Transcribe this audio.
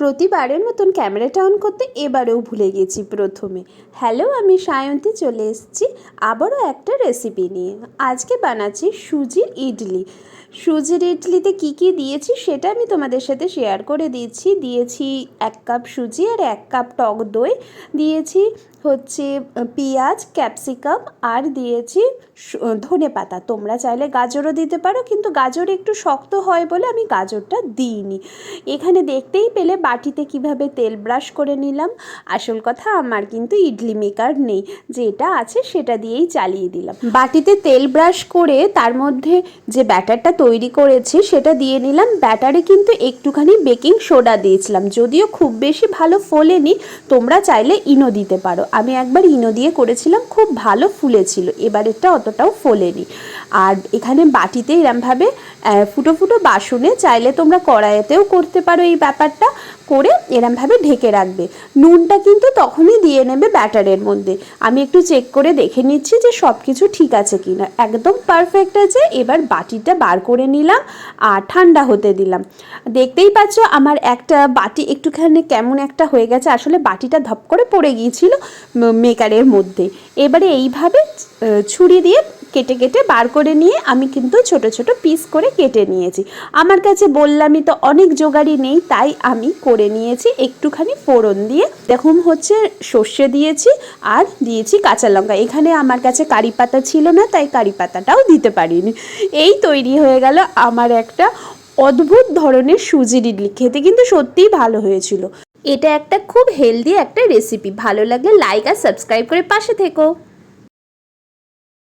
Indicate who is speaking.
Speaker 1: প্রতিবারের মতন ক্যামেরাটা অন করতে এবারেও ভুলে গেছি প্রথমে। হ্যালো, আমি সায়ন্তী, চলে এসেছি আবারও একটা রেসিপি নিয়ে। আজকে বানাচ্ছি সুজির ইডলি। সুজির ইডলিতে কী কী দিয়েছি সেটা আমি তোমাদের সাথে শেয়ার করে দিয়েছি দিয়েছি এক কাপ সুজি আর এক কাপ টক দই। দিয়েছি হচ্ছে পেঁয়াজ ক্যাপসিকাম আর দিয়েছি ধনে পাতা। তোমরা চাইলে গাজরও দিতে পারো, কিন্তু গাজর একটু শক্ত হয় বলে আমি গাজরটা দিইনি। এখানে দেখতেই পেলে বাটিতে কীভাবে তেল ব্রাশ করে নিলাম? আসল কথা, আমার কিন্তু ইডলি মেকার নেই। যেটা আছে সেটা দিয়েই চালিয়ে দিলাম। বাটিতে তেল ব্রাশ করে তার মধ্যে যে ব্যাটারটা তৈরি করেছি, সেটা দিয়ে নিলাম। ব্যাটারে কিন্তু একটুখানি বেকিং সোডা দিয়েছিলাম। যদিও খুব বেশি ভালো ফোলেনি, তোমরা চাইলে ইনো দিতে পারো। আমি একবার ইনো দিয়ে করেছিলাম, খুব ভালো ফুলেছিল। এবারেরটা অতটাও ফোলেনি। আর এখানে বাটিতে এরমভাবে ফুটো ফুটো বাসনে চাইলে তোমরা কড়াইতেও করতে পারো এই ব্যাপারটা, করে এরমভাবে ঢেকে রাখবে। নুনটা কিন্তু তখনই দিয়ে নেবে ব্যাটারের মধ্যে। আমি একটু চেক করে দেখে নিচ্ছি যে সব কিছু ঠিক আছে কিনা। একদম পারফেক্ট আছে, এবার বাটিটা বার করে নিলাম আর ঠান্ডা হতে দিলাম। দেখতেই পাচ্ছ আমার একটা বাটি একটুখানি কেমন একটা হয়ে গেছে, আসলে বাটিটা ধপ করে পড়ে গিয়েছিল মেকারের মধ্যে। এবারে এইভাবে ছুরি দিয়ে কেটে কেটে বার করে নিয়ে আমি কিন্তু ছোট ছোট পিস করে কেটে নিয়েছি। আমার কাছে বললামই তো অনেক জোগাড়ি নেই, তাই আমি করে নিয়েছি একটুখানি ফোড়ন দিয়ে। দেখুন হচ্ছে সর্ষে দিয়েছি আর দিয়েছি কাঁচা লঙ্কা। এখানে আমার কাছে কারি পাতা ছিল না, তাই কারি পাতাটাও দিতে পারিনি। এই তৈরি হয়ে গেল আমার একটা অদ্ভুত ধরনের সুজির ইডলি খেতে কিন্তু সত্যিই ভালো হয়েছিল। এটা একটা খুব হেলদি একটা রেসিপি ভালো লাগলে লাইক আর সাবস্ক্রাইব করে পাশে থেকো।